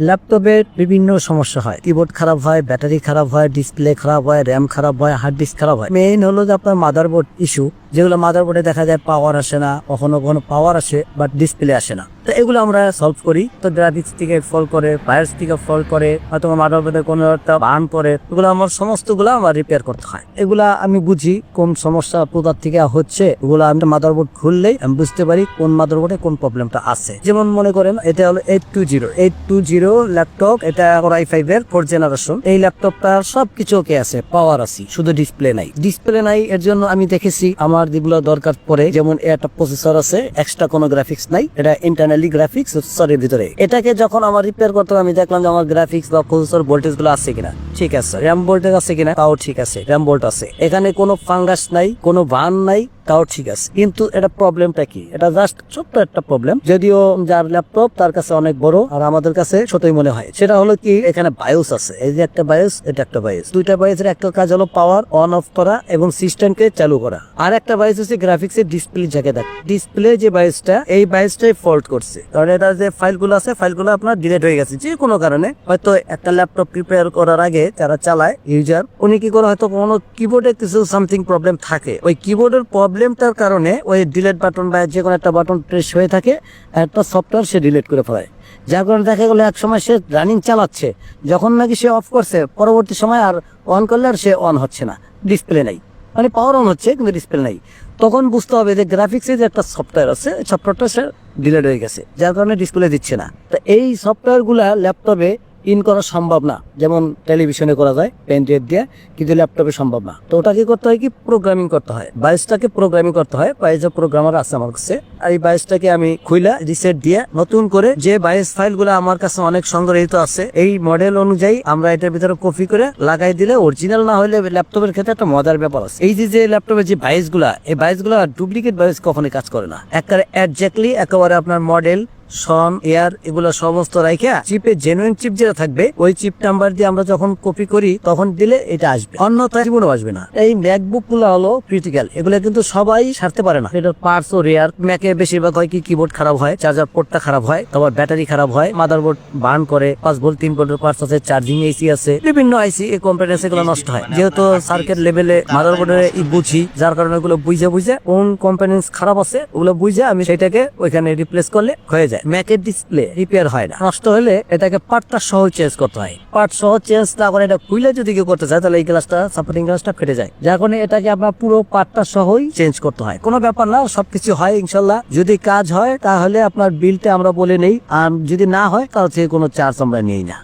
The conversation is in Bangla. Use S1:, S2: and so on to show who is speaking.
S1: ল্যাপটপের বিভিন্ন সমস্যা হয়। কিবোর্ড খারাপ হয়, ব্যাটারি খারাপ হয়, ডিসপ্লে খারাপ হয়, র্যাম খারাপ হয়, হার্ড ডিস্ক খারাপ হয়। মেইন হলো যে আপনার মাদারবোর্ড ইস্যু যেগুলো মাদারবোর্ডে দেখা যায় পাওয়ার আসে না, কখনো কখনো পাওয়ার আসে বাট ডিসপ্লে আসে না। তো এগুলো আমরা সলভ করি। তো গ্রাফিক্স থেকে ফল করে বায়োস থেকে ফল করে, হয়তো মাদারবোর্ডে কোনো একটা বান করে, এগুলো আমার সমস্তগুলো আমার রিপেয়ার করতে হয়। এগুলা আমি বুঝি কোন সমস্যা কোথার থেকে হচ্ছে, এগুলো আমি মাদারবোর্ড খুললেই আমি বুঝতে পারি কোন মাদারবোর্ডে কোন প্রবলেমটা আছে। যেমন মনে করেন, এটা হলো eight two zero eight two zero laptop এটা আই ফাইভ এর ফোর জেনারেশন এই ল্যাপটপটা সবকিছু ওকে আছে পাওয়ার আছে, শুধু ডিসপ্লে নাই। ডিসপ্লে নাই, এর জন্য আমি দেখেছি আমার যেগুলো দরকার পড়ে, যেমন একটা প্রসেসর আছে এক্সট্রা কোনো গ্রাফিক্স নাই, এটা ইন্টারনালি গ্রাফিক্স সরির ভিতরে। এটাকে যখন আমার রিপেয়ার করতে আমি দেখলাম যে আমার গ্রাফিক্স বা প্রসেসর ভোল্টেজগুলো আছে কিনা। ঠিক আছে র্যাম ভোল্টেজ আছে কিনা? তাও ঠিক আছে র্যাম ভোল্ট আছে। এখানে কোনো ফাঙ্গাস নাই, কোনো ভান নাই তাও ঠিক আছে। কিন্তু এটা প্রবলেমটা কি? এটা জাস্ট ছোট্ট একটা প্রবলেম যদিও যার ল্যাপটপ তার কাছে অনেক বড়, আর আমাদের কাছে ছোটই মনে হয়। সেটা হলো কি, এখানে বায়োস আছে। এই যে একটা বায়োস এটা একটা বায়োস দুইটা বায়োসের একটা কাজ হলো পাওয়ার অন অফ করা এবং সিস্টেমকে চালু করা। আর একটা বায়োস হচ্ছে গ্রাফিক্স এর ডিসপ্লে যাকে দেখ ডিসপ্লে যে বায়োসটা এই বায়োসটাই ফল্ট করছে। কারণ এটা যে ফাইলগুলো আছে ফাইলগুলো আপনার ডিলেট হয়ে গেছে, যে কোনো কারণে। হয়তো একটা ল্যাপটপ প্রিপেয়ার করার আগে যারা চালায় ইউজার উনি কি করে হয়তো কোনো কিবোর্ডে কিছু সামথিং প্রবলেম থাকে। ওই কিবোর্ডের প্রবলেমটার কারণে ওই ডিলেট বাটন বা যে কোনো একটা বাটন প্রেস হয়ে থাকে, একটা সফটওয়্যার সে ডিলেট করে ফেলায়। যার কারণে দেখা গেলো এক সময় সে রানিং চালাচ্ছে, যখন নাকি সে অফ করছে, পরবর্তী সময় আর অন করলে আর সে অন হচ্ছে না ডিসপ্লে নেই। মানে পাওয়ার অন হচ্ছে, কিন্তু ডিসপ্লে নাই। তখন বুঝতে হবে যে গ্রাফিক্সে যে একটা সফটওয়্যার আছে সফটওয়্যারটা সে ডিলেট হয়ে গেছে, যার কারণে ডিসপ্লে দিচ্ছে না। তো এই সফটওয়্যারগুলা ল্যাপটপে ইন করা সম্ভব না। যেমন টেলিভিশনে করা যায়, পেন ড্রাইভ দিয়ে, কিন্তু ল্যাপটপে সম্ভব না। তো ওটাকে করতে হয় কি? প্রোগ্রামিং করতে হয়। বাইসটাকে প্রোগ্রামিং করতে হয়। বাইসের প্রোগ্রামার আছে আমার কাছে আর এই বাইসটাকে আমি খুইলা রিসেট দিয়ে নতুন করে যে বাইস ফাইলগুলো আমার কাছে অনেক সংগ্রহিত আছে, এই মডেল অনুযায়ী আমরা এটার ভিতরে কপি করে লাগাই দিলে অরিজিনাল না হলে ল্যাপটপের ক্ষেত্রে একটা মজার ব্যাপার আছে। এই যে যে ল্যাপটপের যে বাইসগুলা এই গুলা ডুপ্লিকেট বাইস কখনোই কাজ করে না। একেবারে একজাক্টলি একেবারে আপনার মডেল সন এয়ার এগুলো সমস্ত রাইখা চিপে জেনুইন চিপ যেটা থাকবে, ওই চিপ নাম্বার দিয়ে আমরা যখন কপি করি, তখন দিলে এটা আসবে। অন্যথায় জীবনও আসবে না। এই ম্যাকবুকগুলো হলো ক্রিটিক্যাল এগুলো কিন্তু সবাই সারতে পারে না। এটার পার্টস ও রেয়ার ম্যাকে বেশিরভাগ হয় কি? কিবোর্ড খারাপ হয় চার্জার পোর্টটা খারাপ হয়, তারপর ব্যাটারি খারাপ হয় মাদারবোর্ড বার্ন করে, পাঁচ ভোল্ট তিন ভোল্টের পার্টস আছে চার্জিং এসি আছে, বিভিন্ন আইসি এই কম্পিউটার এগুলো নষ্ট হয়। যেহেতু সার্কিট লেভেলে মাদারবোর্ডে বুঝি, যার কারণে ওগুলো বুঝে বুঝে কোন কম্পোনেন্টস খারাপ আছে, ওগুলো বুঝে আমি সেটাকে ওইখানে রিপ্লেস করলে হয়ে যায়। ম্যাকের ডিসপ্লে রিপেয়ার হয় না। নষ্ট হলে এটাকে পার্টটা সহ চেঞ্জ করতে হয়। পার্ট সহ চেঞ্জ না করে এটা খুলে যদি কেউ করতে চায়, তাহলে এই গ্লাসটা সাপোর্টিং গ্লাসটা ফেটে যায়। যার কারণে এটাকে আপনার পুরো পার্টটা সহই চেঞ্জ করতে হয়। কোনো ব্যাপার না, সবকিছু হয় ইনশাল্লাহ। যদি কাজ হয়, তাহলে আপনার বিলটা আমরা বলে নেই। আর যদি না হয় তাহলে কোনো চার্জ আমরা নিই না।